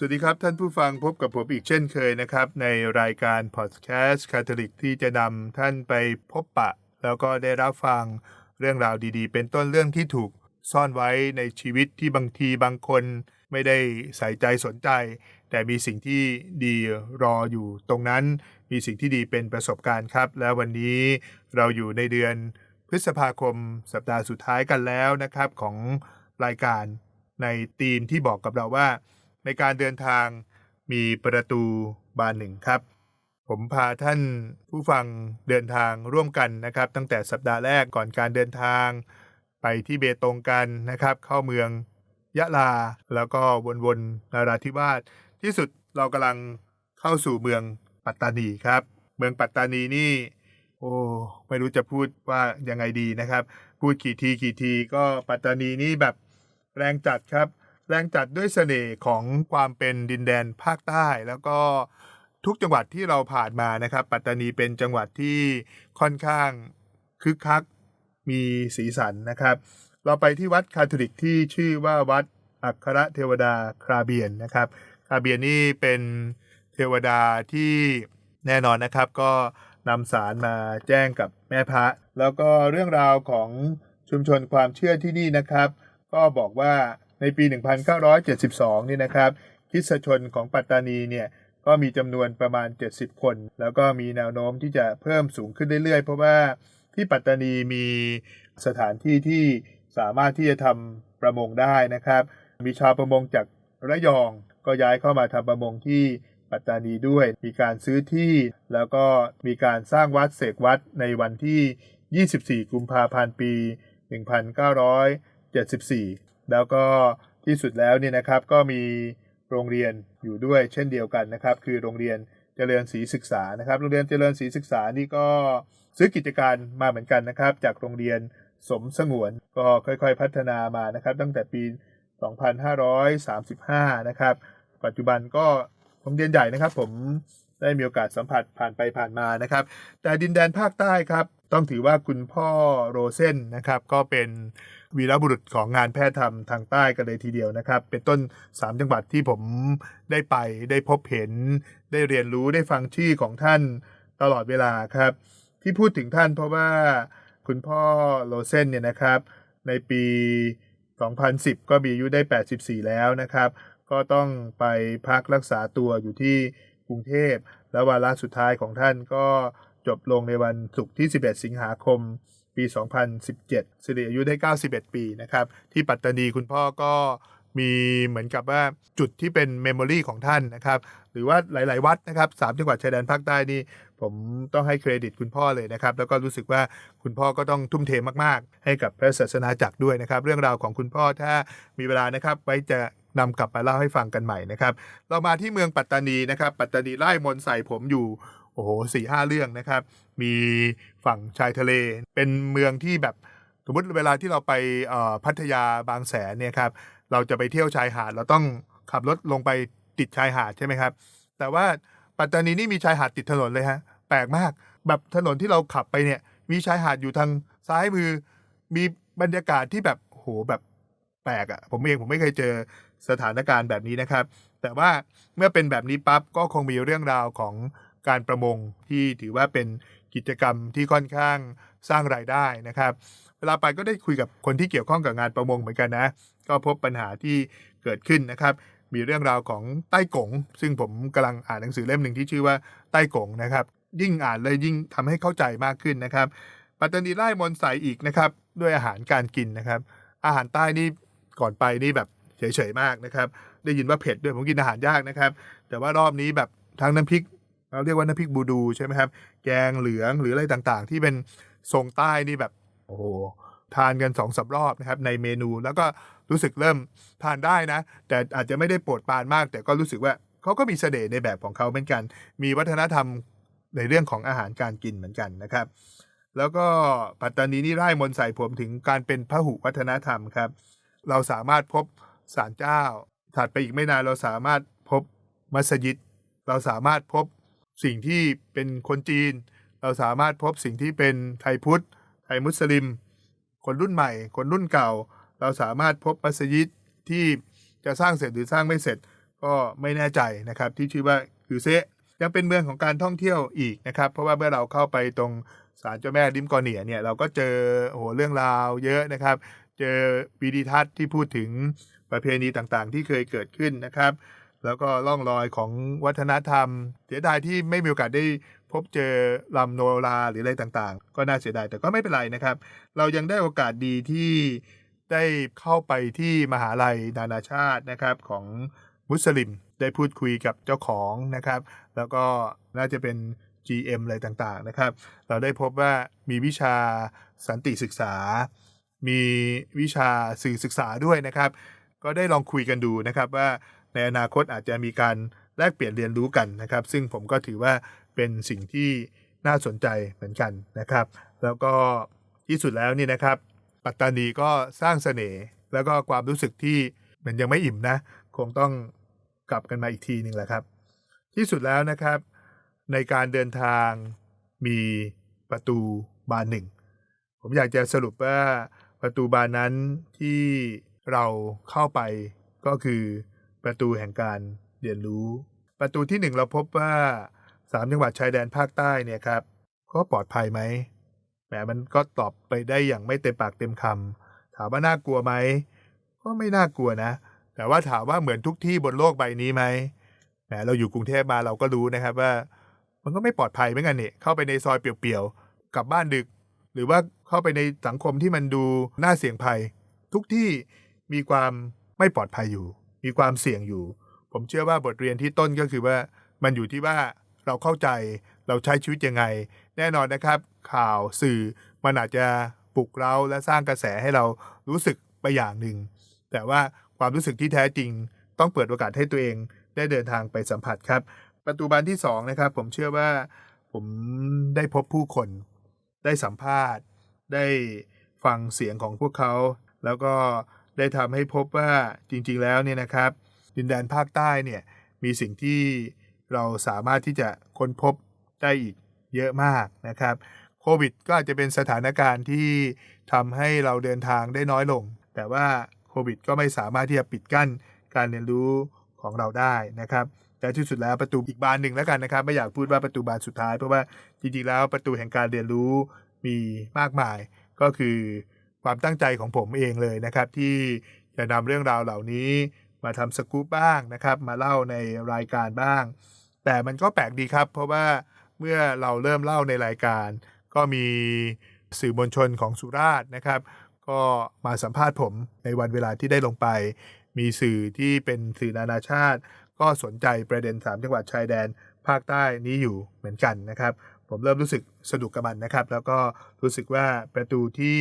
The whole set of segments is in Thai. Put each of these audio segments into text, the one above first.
สวัสดีครับท่านผู้ฟังพบกับผมอีกเช่นเคยนะครับ ในรายการพอดแคสต์คาทอลิกที่จะนำท่านไปพบปะ แล้วก็ได้รับฟังเรื่องราวดีๆ เป็นต้นเรื่องที่ถูกซ่อนไว้ในชีวิตที่บางทีบางคนไม่ได้ใส่ใจสนใจ แต่มีสิ่งที่ดีรออยู่ตรงนั้น มีสิ่งที่ดีเป็นประสบการณ์ครับ และวันนี้เราอยู่ในเดือนพฤษภาคม สัปดาห์สุดท้ายกันแล้วนะครับของรายการในธีมที่บอกกับเราว่า ในการเดินทางมีประตูบานหนึ่งครับ ผมพาท่านผู้ฟังเดินทางร่วมกันนะครับ ตั้งแต่สัปดาห์แรกก่อนการเดินทาง ไปที่เบตงกันนะครับ เข้าเมืองยะลาแล้วก็วนๆนาราธิวาสที่สุดเรากำลังเข้าสู่เมืองปัตตานีครับ เมืองปัตตานีนี่ โอ้ไม่รู้จะพูดว่ายังไงดีนะครับ พูดกี่ทีกี่ทีก็ปัตตานีนี่แบบแรงจัดครับ แรงจัดด้วยเสน่ห์ของความเป็นดินแดนภาคใต้ แล้วก็ทุกจังหวัดที่เราผ่านมานะครับ ปัตตานีเป็นจังหวัดที่ค่อนข้างคึกคักมีสีสันนะครับ เราไปที่วัดคาทอลิกที่ชื่อว่าวัดอัครเทวดาคราเบียนนะครับคราเบียนนี่เป็นเทวดาที่แน่นอนนะครับก็นำสารมาแจ้งกับแม่พระ แล้วก็เรื่องราวของชุมชนความเชื่อที่นี่นะครับ ก็บอกว่า ในปี 1972 นี่นะครับคริสชนของปัตตานีเนี่ยก็มีจำนวนประมาณ 70 คน แล้วก็มีแนวโน้มที่จะเพิ่มสูงขึ้นเรื่อยๆ เพราะว่าที่ปัตตานีมีสถานที่ที่สามารถที่จะทำประมงได้นะครับ มีชาวประมงจากระยองก็ย้ายเข้ามาทำประมงที่ปัตตานีด้วย มีการซื้อที่แล้วก็มีการสร้างวัดเสกวัดในวันที่ 24 กุมภาพันธ์ปี 1974 แล้วก็ที่สุดแล้วเนี่ยนะครับก็มีโรงเรียนอยู่ด้วยเช่นเดียวกันนะครับ คือโรงเรียนเจริญศรีศึกษานะครับ โรงเรียนเจริญศรีศึกษานี่ก็ซื้อกิจการมาเหมือนกันนะครับ จากโรงเรียนสมสงวนก็ค่อยๆพัฒนามานะครับ ตั้งแต่ปี 2535 นะครับ ปัจจุบันก็โรงเรียนใหญ่นะครับ ผมได้มีโอกาสสัมผัสผ่านไปผ่านมานะครับ แต่ดินแดนภาคใต้ครับ ต้องถือว่าคุณพ่อโรเซนนะครับ ก็เป็นวีรบุรุษของงานแพทย์ธรรมทางใต้กันเลยทีเดียวนะครับ เป็นต้น 3 จังหวัดที่ผมได้ไปได้พบเห็น ได้เรียนรู้ได้ฟังชื่อของท่านตลอดเวลาครับ ที่พูดถึงท่านเพราะว่าคุณพ่อโรเซนเนี่ยนะครับ ในปี 2010 ก็มีอายุได้ 84 แล้วนะครับ ก็ต้องไปพักรักษาตัวอยู่ที่กรุงเทพ แล้ววาระสุดท้ายของท่านก็ จบลงในวันศุกร์ที่ 11 สิงหาคม ปี 2017 สิริอายุได้ 91 ปีนะครับ ที่ปัตตานีคุณพ่อก็มีเหมือนกับว่าจุดที่เป็นเมมโมรีของท่านนะครับ หรือว่าหลาย ๆ วัดนะครับสามจังหวัดชายแดนภาคใต้นี่ผมต้องให้เครดิตคุณพ่อเลยนะครับ แล้วก็รู้สึกว่าคุณพ่อก็ต้องทุ่มเทมาก ๆ ให้กับพระศาสนาจักรด้วยนะครับ เรื่องราวของคุณพ่อถ้ามีเวลานะครับ ไว้จะนำกลับมาเล่าให้ฟังกันใหม่นะครับ เรามาที่เมืองปัตตานีนะครับ ปัตตานีไล่มนใส่ผมอยู่ อ้โหสี่ห้าเรื่องนะครับ มีฝั่งชายทะเล เป็นเมืองที่แบบสมมติเวลาที่เราไปพัทยาบางแสนเนี่ยครับ เราจะไปเที่ยวชายหาด เราต้องขับรถลงไปติดชายหาดใช่ไหมครับ แต่ว่าปัตตานีนี่มีชายหาดติดถนนเลยฮะ แปลกมาก แบบถนนที่เราขับไปเนี่ย มีชายหาดอยู่ทางซ้ายมือ มีบรรยากาศที่แบบโหแบบแปลกอะ่ะ ผมเองผมไม่เคยเจอสถานการณ์แบบนี้นะครับ แต่ว่าเมื่อเป็นแบบนี้ปั๊บก็คงมีเรื่องราวของ การประมงที่ถือว่าเป็นกิจกรรมที่ค่อนข้างสร้างรายได้นะครับ เวลาไปก็ได้คุยกับคนที่เกี่ยวข้องกับงานประมงเหมือนกันนะ ก็พบปัญหาที่เกิดขึ้นนะครับ มีเรื่องราวของใต้กง ซึ่งผมกำลังอ่านหนังสือเล่มหนึ่งที่ชื่อว่าใต้กงนะครับ ยิ่งอ่านเลยยิ่งทำให้เข้าใจมากขึ้นนะครับ ปัตตานีไล่มนใสอีกนะครับ ด้วยอาหารการกินนะครับ อาหารใต้นี่ก่อนไปนี่แบบเฉยๆมากนะครับ ได้ยินว่าเผ็ดด้วยผมกินอาหารยากนะครับ แต่ว่ารอบนี้แบบทั้งน้ำพริก เราเรียกว่าน้ำพริกบูดูใช่ไหมครับ แกงเหลืองหรืออะไรต่างๆ ที่เป็นทรงใต้นี่แบบโอ้โหทานกันสองสารอบนะครับในเมนูแล้วก็รู้สึกเริ่มทานได้นะ แต่อาจจะไม่ได้โปรดปานมาก แต่ก็รู้สึกว่าเขาก็มีเสน่ห์ในแบบของเขาเหมือนกัน มีวัฒนธรรมในเรื่องของอาหารการกินเหมือนกันนะครับ แล้วก็ปัตตานีนี่ไร่มนใส่ผมถึงการเป็นพหุวัฒนธรรมครับ เราสามารถพบศาลเจ้าถัดไปอีกไม่นานเราสามารถพบมัสยิด เราสามารถพบ สิ่งที่เป็นคนจีน เราสามารถพบสิ่งที่เป็นไทยพุทธ ไทยมุสลิม คนรุ่นใหม่ คนรุ่นเก่า เราสามารถพบมัสยิดที่จะสร้างเสร็จหรือสร้างไม่เสร็จก็ไม่แน่ใจนะครับที่ชื่อว่ายูเซยังเป็นเมืองของการท่องเที่ยวอีกนะครับ เพราะว่าเมื่อเราเข้าไปตรงศาลเจ้าแม่ลิมกอเนียเนี่ยเราก็เจอโอ้โหเรื่องราวเยอะนะครับ เจอวิดีทัศน์ที่พูดถึงประเพณีต่างๆ ที่เคยเกิดขึ้นนะครับ แล้วก็ล่องรอยของวัฒนธรรม เสียดายที่ไม่มีโอกาสได้พบเจอลำโนราหรืออะไรต่างๆ ก็น่าเสียดายแต่ก็ไม่เป็นไรนะครับ เรายังได้โอกาสดีที่ได้เข้าไปที่มหาลัยนานาชาตินะครับของมุสลิมได้พูดคุยกับเจ้าของนะครับ แล้วก็น่าจะเป็น GM อะไรต่างๆนะครับ เราได้พบว่ามีวิชาสันติศึกษา มีวิชาสื่อศึกษาด้วยนะครับ ก็ได้ลองคุยกันดูนะครับว่า ในอนาคตอาจจะมีการแลกเปลี่ยนเรียนรู้กันนะครับ ซึ่งผมก็ถือว่าเป็นสิ่งที่น่าสนใจเหมือนกันนะครับ แล้วก็ที่สุดแล้วนี่นะครับ ปัตตานีก็สร้างเสน่ห์แล้วก็ความรู้สึกที่มันยังไม่อิ่มนะ คงต้องกลับกันมาอีกทีหนึ่งแหละครับ ที่สุดแล้วนะครับ ในการเดินทางมีประตูบานหนึ่งผมอยากจะสรุปว่าประตูบานนั้นที่เราเข้าไปก็คือ ประตูแห่งการเรียนรู้ ประตูที่หนึ่งเราพบว่าสามจังหวัดชายแดนภาคใต้เนี่ยครับก็ปลอดภัยไหมแหมมันก็ตอบไปได้อย่างไม่เต็มปากเต็มคำถามว่าน่ากลัวไหมก็ไม่น่ากลัวนะ แต่ว่าถามว่าเหมือนทุกที่บนโลกใบนี้ไหมแหมเราอยู่กรุงเทพมาเราก็รู้นะครับว่า มันก็ไม่ปลอดภัยเหมือนกันเนี่ยเข้าไปในซอยเปี่ยวๆกลับบ้านดึก หรือว่าเข้าไปในสังคมที่มันดูน่าเสี่ยงภัย ทุกที่มีความไม่ปลอดภัยอยู่ มีความเสี่ยงอยู่ ผมเชื่อว่าบทเรียนที่ต้นก็คือว่ามันอยู่ที่ว่าเราเข้าใจเราใช้ชีวิตยังไง แน่นอนนะครับ ข่าวสื่อมันอาจจะปลุกเราและสร้างกระแสให้เรารู้สึกไปอย่างหนึ่ง แต่ว่าความรู้สึกที่แท้จริง ต้องเปิดโอกาสให้ตัวเองได้เดินทางไปสัมผัสครับ ประตูบานที่สองนะครับผมเชื่อว่าผมได้พบผู้คน ได้สัมภาษณ์ ได้ฟังเสียงของพวกเขา แล้วก็ ได้ทำให้พบว่าจริง ๆ แล้วเนี่ยนะครับ ดินแดนภาคใต้เนี่ยมีสิ่งที่เราสามารถที่จะค้นพบได้อีกเยอะมากนะครับโควิดก็อาจจะเป็นสถานการณ์ที่ทำให้เราเดินทางได้น้อยลง แต่ว่าโควิดก็ไม่สามารถที่จะปิดกั้นการเรียนรู้ของเราได้นะครับแต่ที่สุดแล้วประตูอีกบานหนึ่งแล้วกันนะครับ ไม่อยากพูดว่าประตูบานสุดท้าย เพราะว่าจริงๆแล้วประตูแห่งการเรียนรู้มีมากมาย ก็คือ ความตั้งใจของผมเองเลยนะครับ ที่จะนำเรื่องราวเหล่านี้มาทำสกู๊ปบ้างนะครับ มาเล่าในรายการบ้าง แต่มันก็แปลกดีครับ เพราะว่าเมื่อเราเริ่มเล่าในรายการ ก็มีสื่อมวลชนของสุราษฎร์นะครับ ก็มาสัมภาษณ์ผมในวันเวลาที่ได้ลงไป มีสื่อที่เป็นสื่อนานาชาติ ก็สนใจประเด็น 3 จังหวัดชายแดนภาคใต้นี้อยู่เหมือนกันนะครับ ผมเริ่มรู้สึกสนุกกับมันนะครับ แล้วก็รู้สึกว่าประตูที่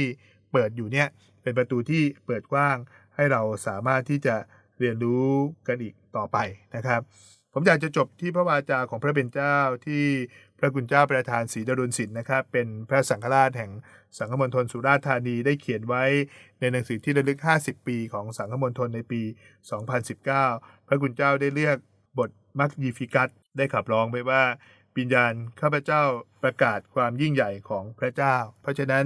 เปิดอยู่เนี่ยเป็นประตูที่เปิดกว้างให้เราสามารถที่จะเรียนรู้กันอีกต่อไปนะครับ ผมอยากจะจบที่พระวาจาของพระเป็นเจ้าที่พระคุณเจ้าประธานศรีดรุณศิลป์นะครับ เป็นพระสังฆราชแห่งสังฆมณฑลสุราษฎร์ธานีได้เขียนไว้ในหนังสือที่ระลึก 50 ปีของสังฆมณฑลในปี 2019 พระคุณเจ้าได้เลือกบทมักยีฟิกัสได้ขับร้องไว้ว่าวิญญาณข้าพเจ้าประกาศความยิ่งใหญ่ของพระเจ้า เพราะฉะนั้น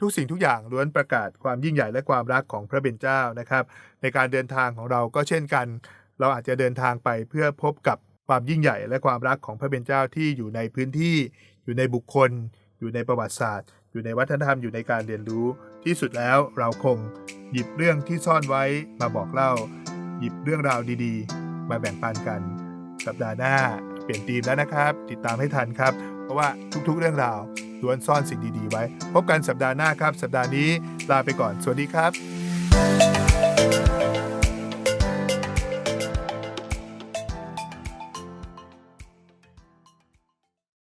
ทุกสิ่งทุกอย่างล้วนประกาศความยิ่งใหญ่และความรักของพระเป็นเจ้านะครับ ในการเดินทางของเราก็เช่นกัน เราอาจจะเดินทางไปเพื่อพบกับความยิ่งใหญ่และความรักของพระเป็นเจ้าที่อยู่ในพื้นที่ อยู่ในบุคคล อยู่ในประวัติศาสตร์ อยู่ในวัฒนธรรมอยู่ในการเรียนรู้ ที่สุดแล้วเราคงหยิบเรื่องที่ซ่อนไว้มาบอกเล่า หยิบเรื่องราวดีๆ มาแบ่งปันกัน สัปดาห์หน้าเปลี่ยนธีมแล้วนะครับ ติดตามให้ทันครับ เพราะว่าทุกๆเรื่องราว ล้วนซ่อนสิ่งดีๆไว้ พบกันสัปดาห์หน้าครับ สัปดาห์นี้ลาไปก่อน สวัสดีครับ